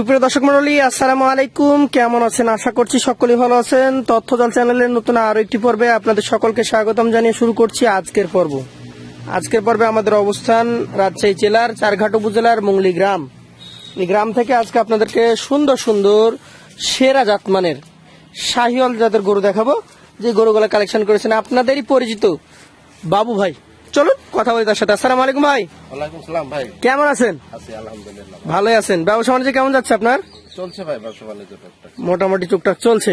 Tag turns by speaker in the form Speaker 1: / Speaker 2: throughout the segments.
Speaker 1: সুপ্রিয় দর্শক মন্ডলী, আসসালামু আলাইকুম। কেমন আছেন? আশা করছি সকলেই ভালো আছেন। তথ্যদল চ্যানেলের নতুন আরও একটি পর্বে আপনাদের সকলকে স্বাগতম জানিয়ে শুরু করছি আজকের পর্ব। আজকের পর্বে আমাদের অবস্থান রাজশাহী জেলার চারঘাট উপজেলার মুংলি গ্রাম। এই গ্রাম থেকে আজকে আপনাদেরকে সুন্দর সুন্দর, সেরা জাতমানের শাহিওয়াল জাতের গরু দেখাবো। যে গরুগুলো কালেকশন করেছেন, আপনাদেরই পরিচিত বাবু ভাই। চলুন কথা বলি তার সাথে। আসসালামু আলাইকুম ভাই।
Speaker 2: সালাম ভাই।
Speaker 1: কেমন আছেন?
Speaker 2: আছি আলহামদুলিল্লাহ।
Speaker 1: ভালোই আছেন। ব্যবসা বাণিজ্য কেমন যাচ্ছে আপনার?
Speaker 2: চলছে ভাই ব্যবসা বাণিজ্য
Speaker 1: মোটামুটি টুকটাক চলছে।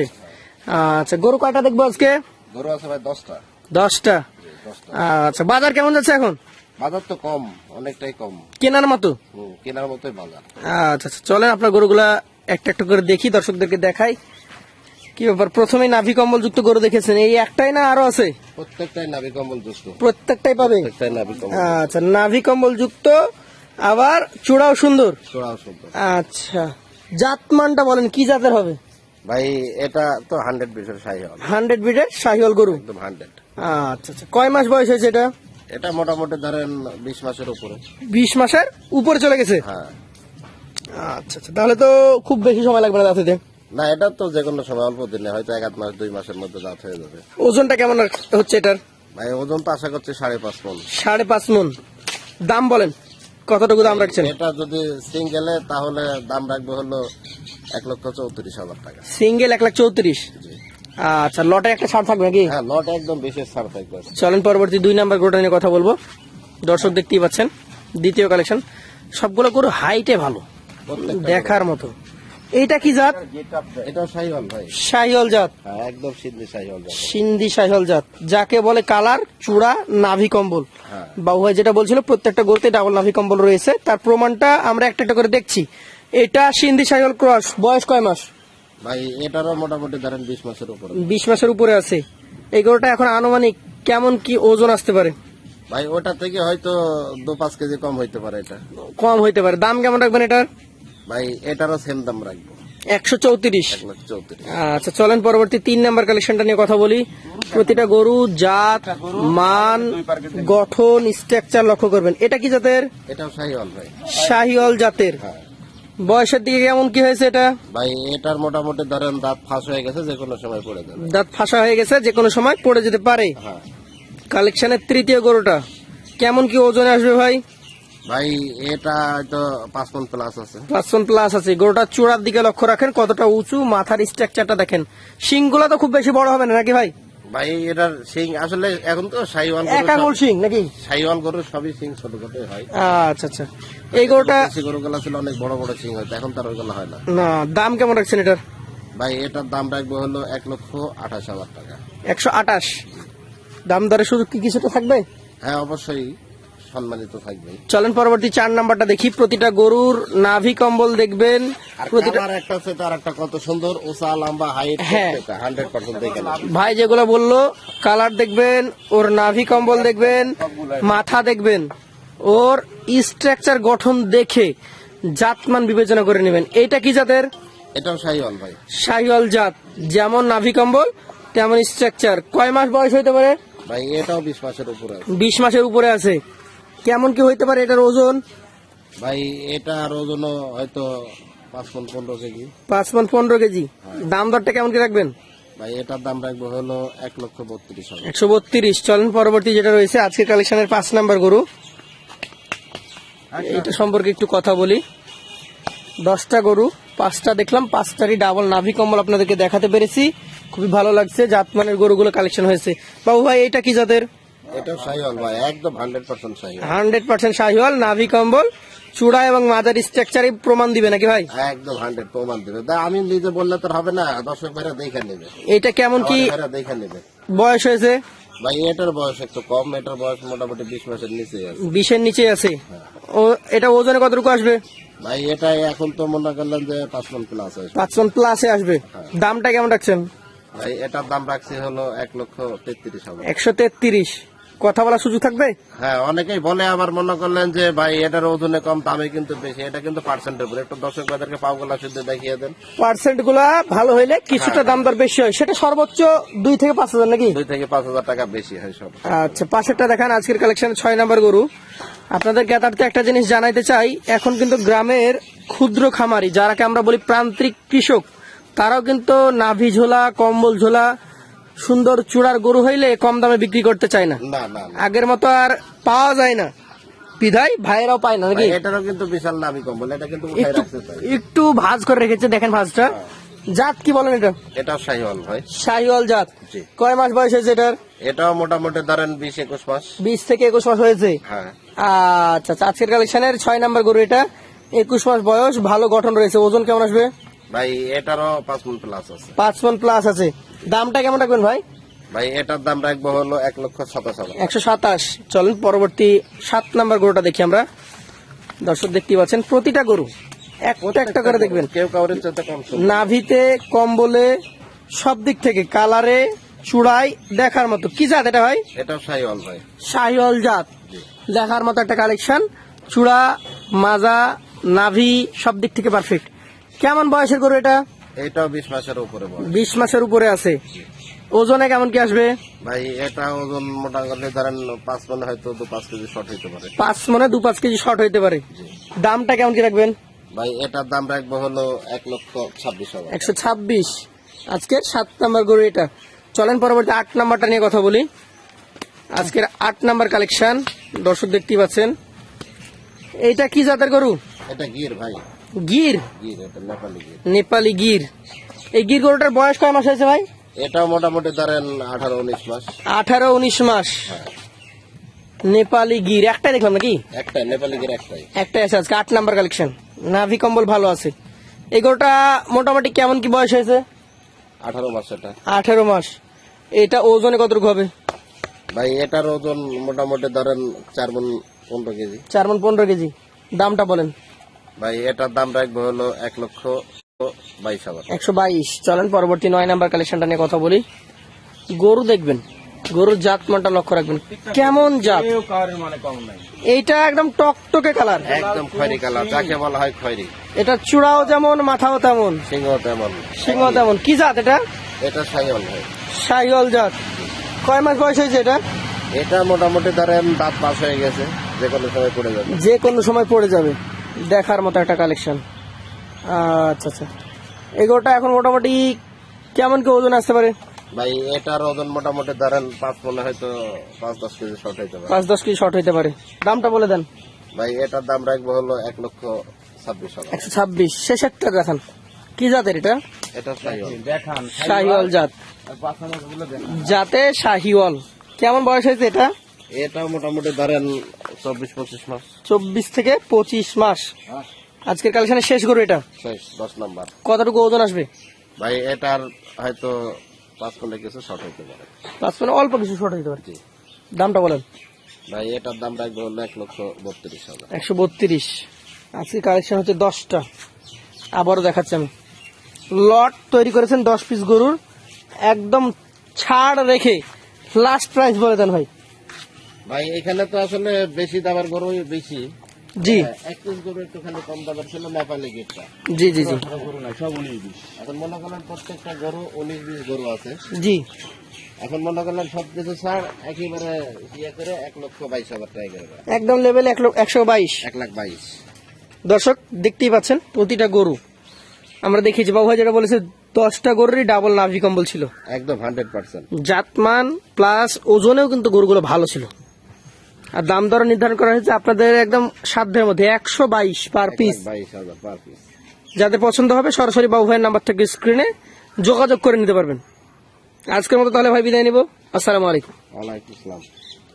Speaker 1: আচ্ছা গরু কয়টা দেখব আজকে?
Speaker 2: গরু আছে ভাই দশটা।
Speaker 1: দশটা।
Speaker 2: দশটা।
Speaker 1: আচ্ছা বাজার কেমন যাচ্ছে এখন?
Speaker 2: বাজার তো কম অনেকটাই কম।
Speaker 1: কেনার মতো?
Speaker 2: কেনার মতোই বাজার।
Speaker 1: আচ্ছা আচ্ছা চলেন আপনার গরুগুলা একটা একটা করে দেখি দর্শকদেরকে দেখাই। কি ব্যাপার? প্রথমেই নাভি কম্বল যুক্ত গরু দেখেছেন। এই একটাই না আরও আছে?
Speaker 2: প্রত্যেকটাই নাবি কম্বল যুক্ত।
Speaker 1: প্রত্যেকটাই পাবে? আচ্ছা নাভি কম্বল যুক্ত আবার চূড়াও সুন্দর?
Speaker 2: চোরাও সুন্দর।
Speaker 1: আচ্ছা জাতমানটা বলেন কি জাতের হবে?
Speaker 2: ভাই এটা তো হান্ড্রেড বিশের সাই
Speaker 1: হান্ড্রেড বিডের শাহিওয়াল গরু?
Speaker 2: একদম হান্ড্রেড
Speaker 1: আচ্ছা আচ্ছা কয় মাস বয়স হয়েছে এটা?
Speaker 2: এটা মোটামুটি ধরেন বিশ মাসের উপরে।
Speaker 1: বিশ মাসের উপরে চলে গেছে?
Speaker 2: হ্যাঁ।
Speaker 1: আচ্ছা আচ্ছা তাহলে তো খুব বেশি সময় লাগবে না দাঁতে
Speaker 2: না এটা তো যে কোনো সময় অল্প দিনে হয়তো এক আধ মাস দুই মাসের মধ্যে দাঁত হয়ে যাবে।
Speaker 1: ওজনটা কেমন হচ্ছে এটার?
Speaker 2: ভাই ওজন তো আশা করছি সাড়ে পাঁচ মন।
Speaker 1: সাড়ে পাঁচ মন। দাম বলেন কতটুকু দাম রাখছেন?
Speaker 2: এটা যদি সিঙ্গেলে তাহলে দাম রাখবে হলো এক লক্ষ চৌত্রিশ হাজার টাকা।
Speaker 1: সিঙ্গেল এক লাখ চৌত্রিশ? আচ্ছা লটে একটা ছাড় থাকবে নাকি?
Speaker 2: হ্যাঁ লটে একদম বিশেষ ছাড় থাকবে।
Speaker 1: চলেন পরবর্তী দুই নাম্বার গোটা নিয়ে কথা বলব। দর্শক দেখতেই পাচ্ছেন দ্বিতীয় কালেকশন সবগুলো গরু হাইটে ভালো। দেখার মতো। এইটা কি জাত?
Speaker 2: এটাও শাহিওয়াল ভাই।
Speaker 1: জাত।
Speaker 2: হ্যাঁ একদম শাহিওয়াল যাবে
Speaker 1: সিন্ধি শাহিওল জাত। যাকে বলে কালার চূড়া নাভি কম্বল।
Speaker 2: হ্যাঁ।
Speaker 1: বাবু ভাই যেটা বলছিল প্রত্যেকটা গরুতে ডাবল নাভি কম্বল রয়েছে। তার প্রমাণটা আমরা একটা একটা করে দেখছি। এটা সিন্ধি সাইকেল ক্রস বয়স কয় মাস?
Speaker 2: ভাই এটারও মোটামুটি ধরেন বিশ মাসের উপরে।
Speaker 1: বিশ মাসের উপরে আছে। এই গরুটা এখন আনুমানিক কেমন কি ওজন আসতে পারে?
Speaker 2: ভাই ওটা থেকে হয়তো দু পাঁচ কেজি কম হইতে পারে এটা।
Speaker 1: কম হইতে পারে। দাম কেমন রাখবেন এটার?
Speaker 2: ভাই এটারও সেম দাম রাখব।
Speaker 1: একশো চৌত্রিশ। আচ্ছা চলেন পরবর্তী তিন নাম্বার কালেকশনটা নিয়ে কথা বলি। প্রতিটা গরু জাত মান গঠন স্ট্রাকচার লক্ষ্য করবেন। এটা কি জাতের?
Speaker 2: এটাও শাহিওয়াল ভাই।
Speaker 1: শাহিওল জাতের।
Speaker 2: হ্যাঁ।
Speaker 1: বয়সের দিকে কেমন কি হয়েছে এটা?
Speaker 2: ভাই এটার মোটামুটি ধরেন দাঁত ফাঁস হয়ে গেছে যে কোনো সময় পড়ে যাবে।
Speaker 1: দাঁত ফাঁসা হয়ে গেছে যে কোনো সময় পড়ে যেতে পারে।
Speaker 2: হ্যাঁ।
Speaker 1: কালেকশনের তৃতীয় গরুটা। কেমন কি ওজনে আসবে ভাই?
Speaker 2: ভাই এটা হয়তো পাঁচ মন প্লাস আছে।
Speaker 1: পাঁচশন প্লাস আছে। গরুটা চূড়ার দিকে লক্ষ্য রাখেন কতটা উঁচু মাথার স্ট্রাকচারটা দেখেন। শিংগুলা তো খুব বেশি বড় হবে না নাকি ভাই?
Speaker 2: ভাই এটার সিং আসলে এখন তো শাহিওয়াল
Speaker 1: একা গোল শিং নাকি?
Speaker 2: শাহিওয়াল গরু সবই সিং ছোট ছোটই হয়।
Speaker 1: আচ্ছা আচ্ছা। এই গরুটা
Speaker 2: গরুগুলো ছিল অনেক বড় বড় সিং হয়তো এখন তার ওইগুলো হয় না।
Speaker 1: না দাম কেমন রাখছেন এটার?
Speaker 2: ভাই এটার দাম রাখব হলো এক লক্ষ আঠাশ হাজার টাকা।
Speaker 1: একশো আঠাশ। দাম দরে শুধু কি কিছুটা থাকবে?
Speaker 2: হ্যাঁ অবশ্যই। সম্মানিত থাকবে
Speaker 1: চলেন পরবর্তী চার নাম্বারটা দেখি। প্রতিটা গরুর নাভি কম্বল দেখবেন। প্রতিটা
Speaker 2: একটা আছে তার একটা কত সুন্দর উঁচা লম্বা হাইট
Speaker 1: হ্যাঁ।
Speaker 2: হান্ড্রেড পার্সেন্ট
Speaker 1: ভাই যেগুলো বলল কালার দেখবেন ওর নাভি কম্বল দেখবেন মাথা দেখবেন ওর স্ট্রাকচার গঠন দেখে জাতমান বিবেচনা করে নেবেন। এটা কি জাতের?
Speaker 2: এটাও শাহিওয়াল ভাই।
Speaker 1: শাহিওয়াল জাত। যেমন নাভি কম্বল তেমন স্ট্রাকচার কয় মাস বয়স হইতে পারে?
Speaker 2: ভাই এটাও বিশ মাসের উপরে
Speaker 1: বিশ মাসের উপরে আছে। কেমন কি হইতে পারে এটার ওজন?
Speaker 2: ভাই এটা আর ওজন হয়তো পাঁচ মন পনেরো কেজি।
Speaker 1: পাঁচ মন পনেরো কেজি। দাম দরটা কেমন কি রাখবেন?
Speaker 2: ভাই এটার দাম রাখব হলো এক লক্ষ বত্রিশ
Speaker 1: একশো বত্রিশ। চলেন পরবর্তী যেটা রয়েছে আজকের কালেকশনের পাঁচ নাম্বার গরু। এটা সম্পর্কে একটু কথা বলি। দশটা গরু পাঁচটা দেখলাম পাঁচটারই ডাবল নাভি কম্বল আপনাদেরকে দেখাতে পেরেছি। খুবই ভালো লাগছে জাতমানের গরুগুলো কালেকশন হয়েছে। বাবু ভাই এটা কি জাতের?
Speaker 2: এটাও শাহিওয়াল ভাই একদম hundred percent Sahiwal.
Speaker 1: Hundred percent Sahiwal নাভি কম্বল চূড়া এবং স্ট্রাকচারই প্রমাণ দিবে নাকি ভাই?
Speaker 2: একদম হান্ড্রেড প্রমাণ দেবে। আমি নিজে বললে তো হবে না দর্শক ভাইরা দেখে নেবে।
Speaker 1: এটা কেমন কি
Speaker 2: দেখে নেবে।
Speaker 1: বয়স হয়েছে?
Speaker 2: ভাই এটার বয়স একটু কম এটার বয়স মোটামুটি বিশ মাসের নিচে আছে।
Speaker 1: বিশের নিচে আছে? ও এটা ওজনে কতটুকু আসবে?
Speaker 2: ভাই এটা এখন তো মনে করলেন যে পাঁচ মন প্লাস আছে
Speaker 1: পাঁচ মন প্লাসে আসবে। দামটা কেমন রাখছেন?
Speaker 2: ভাই এটার দাম রাখছি হলো এক লক্ষ তেত্রিশ
Speaker 1: একশো তেত্রিশ। কথা বলার সুযোগ থাকবে?
Speaker 2: হ্যাঁ অনেকেই বলে আবার মনে করলেন যে ভাই এটার ওজনে কম দামে কিন্তু বেশি। এটা কিন্তু পার্সেন্টের উপরে একটু দর্শক ভাইদেরকে পাওগুলা শুদ্ধ দেখিয়ে দেন।
Speaker 1: পার্সেন্টগুলা ভালো হইলে কিছুটা দাম দর বেশি হয়। সেটা সর্বোচ্চ দুই থেকে পাঁচ হাজার নাকি?
Speaker 2: দুই থেকে পাঁচ হাজার টাকা বেশি হয় সব।
Speaker 1: আচ্ছা পাশেরটা দেখান আজকের কালেকশন ছয় নাম্বার গরু। আপনাদের জ্ঞাতার্থে একটা জিনিস জানাইতে চাই এখন কিন্তু গ্রামের ক্ষুদ্র খামারি যারাকে আমরা বলি প্রান্তিক কৃষক তারাও কিন্তু নাভি ঝোলা কম্বল ঝোলা সুন্দর চূড়ার গরু হইলে কম দামে বিক্রি করতে চায় না। আগের মতো আর পাওয়া যায় না। বিধায় ভাইয়েরাও পায় না নাকি?
Speaker 2: এটারও কিন্তু বিশাল দামি কম্বল এটা কিন্তু
Speaker 1: একটু ভাজ করে রেখেছে দেখেন ভাজটা। জাত কি বলেন এটা?
Speaker 2: এটা শাহিওয়াল ভাই।
Speaker 1: শাহিওয়াল জাত। কয় মাস বয়স হয়েছে এটার?
Speaker 2: এটাও মোটামুটি ধরেন বিশ একুশ মাস।
Speaker 1: বিশ থেকে একুশ মাস হয়েছে?
Speaker 2: হ্যাঁ।
Speaker 1: আচ্ছা আচ্ছা, আজকের কালেকশনের ছয় নাম্বার গরু এটা। একুশ মাস বয়স ভালো গঠন রয়েছে। ওজন কেমন আসবে?
Speaker 2: ভাই এটারও পাঁচ মন প্লাস আছে।
Speaker 1: পাঁচ মন প্লাস আছে। দামটা কেমন রাখবেন ভাই?
Speaker 2: ভাই এটার দাম রাখব হলো এক লক্ষ সাতাশ হাজার।
Speaker 1: একশো সাতাশ। চলেন পরবর্তী সাত নাম্বার গরুটা দেখি আমরা। দর্শক দেখতে পাচ্ছেন প্রতিটা গরু একটা একটা করে দেখবেন।
Speaker 2: কেউ শুনবে।
Speaker 1: নাভিতে কম্বলে সব দিক থেকে কালারে চূড়াই দেখার মতো। কি জাত এটা ভাই?
Speaker 2: এটাও শাহিওয়াল ভাই।
Speaker 1: শাহিওয়াল জাত। দেখার মতো একটা কালেকশন চূড়া মাজা নাভি সব দিক থেকে পারফেক্ট কেমন বয়সের গরু এটা?
Speaker 2: এটাও বিশ মাসের উপরে
Speaker 1: বিশ মাসের উপরে আছে। ওজনে কেমন কি আসবে?
Speaker 2: ভাই এটা ওজন মোটামুটি ধরেন পাঁচ মনে হয়তো দু পাঁচ কেজি শর্ট হইতে পারে।
Speaker 1: পাঁচ মনে দু পাঁচ কেজি শর্ট হইতে পারে। দামটা কেমন কি রাখবেন?
Speaker 2: ভাই এটার দাম রাখব হলো এক লক্ষ ছাব্বিশ হাজার।
Speaker 1: একশো ছাব্বিশ। আজকের সাত নাম্বার গরু এটা। চলেন পরবর্তী আট নাম্বারটা নিয়ে কথা বলি। আজকের আট নাম্বার কালেকশন দর্শক দেখতে পাচ্ছেন। এইটা কি জাতের গরু?
Speaker 2: এটা গির ভাই।
Speaker 1: গির?
Speaker 2: নেপালি গির।
Speaker 1: এই গির গরুটার বয়স কয় মাস হয়েছে ভাই?
Speaker 2: এটা মোটামুটি ধরেন আঠারো উনিশ মাস।
Speaker 1: আঠারো উনিশ মাস। নেপালি গির। একটাই দেখলাম নাকি?
Speaker 2: একটাই নেপালি গির একটাই।
Speaker 1: একটাই আছে আজকে আট নাম্বার কালেকশন নাভি কম্বল ভালো আছে। এই গরুটা মোটামুটি কেমন কি বয়স হয়েছে?
Speaker 2: আঠারো মাস এটা।
Speaker 1: আঠেরো মাস। এটা ওজনে কতটুকু হবে?
Speaker 2: ভাই এটার ওজন মোটামুটি ধরেন চার মন পনেরো কেজি।
Speaker 1: চার মন পনেরো কেজি। দামটা বলেন।
Speaker 2: ভাই এটার দাম রাখব হলো এক লক্ষ বাইশ হাজার
Speaker 1: একশো বাইশ। চলেন পরবর্তী নয় নাম্বার কালেকশনটা নিয়ে কথা বলি। গরু দেখবেন গরুর জাত মানটা লক্ষ্য রাখবেন। কেমন জাত? এইটা একদম টকটকে কালার
Speaker 2: একদম খয়রি কালার যাকে বলা হয় খয়রি।
Speaker 1: এটা চূড়াও যেমন মাথাও তেমন।
Speaker 2: সিংহ তেমন।
Speaker 1: সিংহ তেমন। কি জাত এটা?
Speaker 2: এটা ভাই।
Speaker 1: শাহিওয়াল জাত। কয় মাস বয়স হয়েছে এটা?
Speaker 2: এটা মোটামুটি ধরেন দাঁত পাস হয়ে গেছে যে কোনো সময় পড়ে যাবে।
Speaker 1: যে কোনো সময় পড়ে যাবে। দেখার মতো একটা কালেকশন আচ্ছা আচ্ছা। এগুলোটা এখন মোটামুটি কেমন কি ওজন আসতে পারে?
Speaker 2: ভাই এটার ওজন মোটামুটি ধরেন পাঁচ মনে হয়তো পাঁচ দশ কেজি শর্ট হইতে পারে।
Speaker 1: পাঁচ দশ কেজি শর্ট হইতে পারে। দামটা বলে দেন।
Speaker 2: ভাই এটার দাম রাখব হলো এক লক্ষ ছাব্বিশ হাজার।
Speaker 1: একশো ছাব্বিশ। শেষেরটা দেখান। কি জাতের এটা?
Speaker 2: এটা শাহিওয়াল।
Speaker 1: শাহিওয়াল। জাত। জাতে শাহিওয়াল। কেমন বয়স হয়েছে এটা?
Speaker 2: এটাও মোটামুটি ধরেন চব্বিশ পঁচিশ মাস।
Speaker 1: চব্বিশ থেকে পঁচিশ মাস। আজকের কালেকশনের শেষ গরু এটা?
Speaker 2: শেষ দশ নাম্বার।
Speaker 1: কতটুকু ওজন আসবে?
Speaker 2: ভাই এটার হয়তো পাঁচ মনে কিছু শর্ট হইতে পারে।
Speaker 1: পাঁচ মানে অল্প কিছু শর্ট হইতে পারে। দামটা বলেন।
Speaker 2: ভাই এটার দাম রাখব হলো এক লক্ষ বত্রিশ হাজার।
Speaker 1: একশো বত্রিশ। আজকে কালেকশন হচ্ছে দশটা। আবারও দেখাচ্ছি আমি। লট তৈরি করেছেন দশ পিস গরুর। একদম ছাড় রেখে লাস্ট প্রাইস বলে দেন ভাই।
Speaker 2: ভাই এখানে তো আসলে বেশি দামের গরু বেশি।
Speaker 1: জি।
Speaker 2: হ্যাঁ, এক পিস গরু একটুখানি কম দামের ছিল নেপালি গিটটা।
Speaker 1: জি জি জি।
Speaker 2: এখন মনে করলেন প্রত্যেকটা গরু উনিশ বিশ গরু আছে।
Speaker 1: জি।
Speaker 2: এখন মনে করলেন সব কিছু ছাড় একেবারে ইয়ে করে এক লক্ষ বাইশ হাজার টাকা করে
Speaker 1: একদম লেভেল এক লোক একশো বাইশ।
Speaker 2: এক লাখ বাইশ।
Speaker 1: দর্শক দেখতেই পাচ্ছেন প্রতিটা গরু। আমরা দেখেছি বাবু যেটা বলেছে দশটা গরুরই ডাবল নাভি কম্বল ছিল।
Speaker 2: একদম হান্ড্রেড পার্সেন্ট
Speaker 1: জাতমান প্লাস ওজনেও কিন্তু গরুগুলো ভালো ছিল। আর দাম দর নির্ধারণ করা হয়েছে আপনাদের একদম সাধ্যের মধ্যে একশো বাইশ
Speaker 2: পার পিস
Speaker 1: যাদের পছন্দ হবে সরাসরি বাবু ভাইয়ের নাম্বার থেকে স্ক্রিনে যোগাযোগ করে নিতে পারবেন। আজকের মতো তাহলে ভাই বিদায় নিব। আসসালামু আলাইকুম।
Speaker 2: ওয়ালাইকুম আসসালাম।